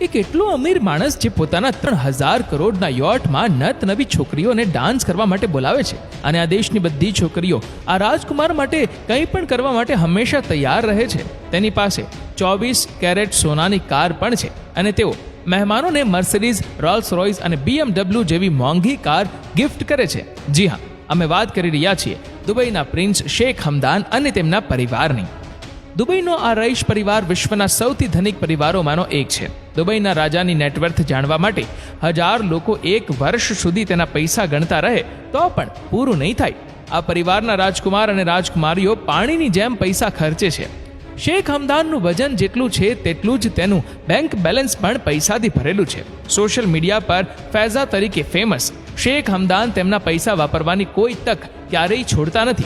એક એટલો અમીર માણસ જે પોતાના ત્રણ હજાર કરોડના યોટમાં નત નવી છોકરીઓને ડાન્સ કરવા માટે બોલાવે છે. અને આ દેશની બધી છોકરીઓ આ રાજકુમાર માટે કંઈ પણ કરવા માટે હંમેશા તૈયાર રહે છે. તેની પાસે ચોવીસ કેરેટ સોનાની કાર પણ છે. અને તેઓ મહેમાનોને મર્સિડીઝ રોલ્સ રોયસ અને બીએમડબલ્યુ જેવી મોંઘી કાર ગિફ્ટ કરે છે. જી હા, અમે વાત કરી રહ્યા છીએ દુબઈના પ્રિન્સ શેખ હમદાન અને તેમના પરિવારની. દુબઈનો આ રઈશ પરિવાર વિશ્વના સૌથી ધનિક પરિવારોમાંનો એક છે. દુબઈના રાજાની નેટવર્થ જાણવા માટે હજાર લોકો એક વર્ષ સુધી તેના પૈસા ગણતા રહે, તો પણ પૂરું નહીં થાય. આ પરિવારના રાજકુમાર અને રાજકુમારીઓ પાણીની જેમ પૈસા ખર્ચે છે. શેખ હમદાનનું વજન જેટલું છે તેટલું જ તેનું બેંક બેલેન્સ પણ પૈસાથી ભરેલું છે. સોશિયલ મીડિયા પર ફૈઝા તરીકે ફેમસ શેખ હમદાન તેમના પૈસા વાપરવાની કોઈ તક ક્યારેય છોડતા નથી.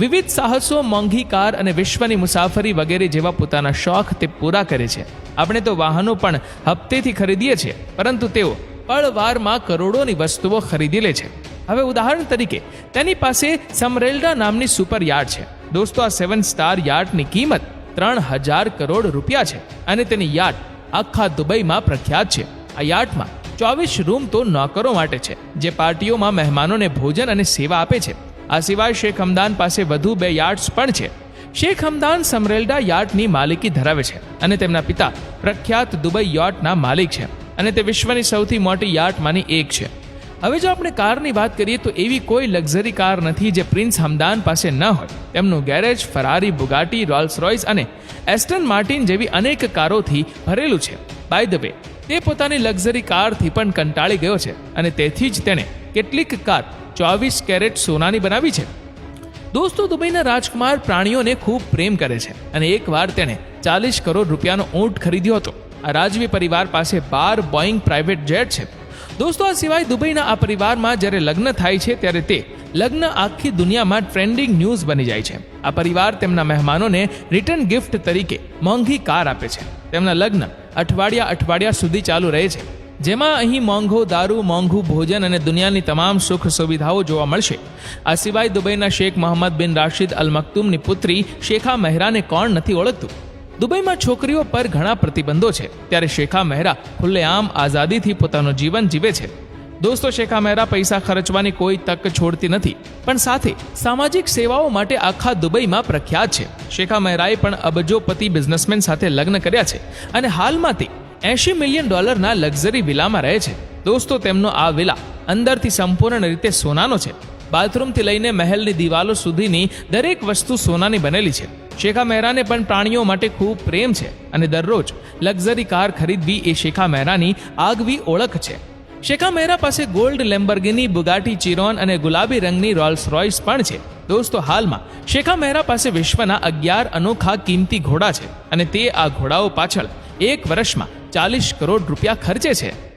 વિવિધ સાહસો, મોંઘી કાર અને વિશ્વની મુસાફરી વગેરે જેવા પોતાના શોખ તે પૂરા કરે છે. આપણે તો વાહનો પણ હપ્તેથી ખરીદીએ છીએ, પરંતુ તેઓ પળવારમાં કરોડોની વસ્તુઓ ખરીદી લે છે. હવે ઉદાહરણ તરીકે, તેની પાસે સમરેલ્ડા નામની સુપર યાર્ડ છે. દોસ્તો, આ સેવન સ્ટાર યાર્ડની કિંમત ત્રણ હજાર કરોડ રૂપિયા છે અને તેની યાર્ડ આખા દુબઈમાં પ્રખ્યાત છે. આ યાર્ડમાં ચોવીસ રૂમ તો નોકરો માટે છે, જે પાર્ટીઓમાં મહેમાનોને ભોજન અને સેવા આપે છે. આ સિવાય શેખ હમદાન પાસે વધુ બે યાર્ડ્સ પણ છે. શેખ હમદાન સમરેલ્ડા યાર્ડની માલિકી ધરાવે છે અને તેમના પિતા પ્રખ્યાત દુબઈ યાર્ડના માલિક છે અને તે વિશ્વની સૌથી મોટી યાર્ડમાંની એક છે. હવે જો આપણે કારની વાત કરીએ તો એવી કોઈ લક્ઝરી કાર નથી જે પ્રિન્સ હમદાન પાસે ન હોય. તેમનું garage Ferrari, Bugatti Rolls Royce અને એસ્ટન માર્ટિન જેવી અનેક કારોથી ભરેલું છે. બાય ધ વે, તે પોતાની લક્ઝરી કારથી પણ કંટાળી ગયો છે અને તેથી જ તેણે કેટલીક કાર ચોવીસ કેરેટ સોનાની બનાવી છે. દોસ્તો, દુબઈના રાજકુમાર પ્રાણીઓને ખૂબ પ્રેમ કરે છે અને એકવાર તેણે ચાલીસ કરોડ રૂપિયાનો ઊંટ ખરીદ્યો હતો. આ રાજવી પરિવાર પાસે બાર બોઈંગ પ્રાઇવેટ જેટ છે. દોસ્તો, આ સિવાય દુબઈના આ પરિવારમાં જ્યારે લગ્ન થાય છે ત્યારે તે લગ્ન આખી દુનિયામાં ટ્રેન્ડિંગ ન્યૂઝ બની જાય છે. આ પરિવાર તેમના મહેમાનોને રિટર્ન ગિફ્ટ તરીકે મોંઘી કાર આપે છે. તેમના લગ્ન અઠવાડિયા અઠવાડિયા સુધી ચાલુ રહે છે. જેમાં અહીં મોંઘો દારૂ, મોંઘું ભોજન અને દુનિયાની તમામ સુખ સુવિધાઓ જોવા મળશે. આ સિવાય દુબઈના શેખ મોહમ્મદ બિન રાશિદ અલ મકતુમની પુત્રી શેખા મહેરાને કોણ નથી ઓળખતું? દુબઈમાં છોકરીઓ પર ઘણા પ્રતિબંધો છે. ત્યારે શેખા મહેરા ખુલ્લેઆમ આઝાદીથી પોતાનું જીવન જીવે છે. દોસ્તો, શેખા મહેરા પૈસા ખર્ચવાની કોઈ તક છોડતી નથી. પણ સાથે સામાજિક સેવાઓ માટે આખા દુબઈમાં પ્રખ્યાત છે. શેખા મહેરાએ પણ અબજોપતિ બિઝનેસમેન સાથે લગ્ન કર્યા છે. અને હાલમાં તે એંશી મિલિયન ડોલરના લક્ઝરી વિલામાં રહે છે. દોસ્તો, તેમનો આ વિલા અંદરથી સંપૂર્ણ રીતે સોનાનો છે. બાથરૂમથી લઈને મહેલની દિવાલો સુધીની દરેક વસ્તુ સોનાની બનેલી છે. શેખા મહેરાને પણ પ્રાણીઓ માટે ખૂબ પ્રેમ છે અને દરરોજ લક્ઝરી કાર ખરીદવી એ શેખા મહેરાની આગવી ઓળખ છે. શેખા મહેરા પાસે ગોલ્ડ, લેમ્બર્ગિની, બુગાટી, ચિરોન અને ગુલાબી રંગની રોલ્સ રોયસ પણ છે. દોસ્તો, હાલમાં શેખા મહેરા પાસે વિશ્વના અગિયાર અનોખા કિંમતી ઘોડા છે અને તે આ ઘોડાઓ પાછળ એક વર્ષમાં ચાલીસ કરોડ રૂપિયા ખર્ચે છે.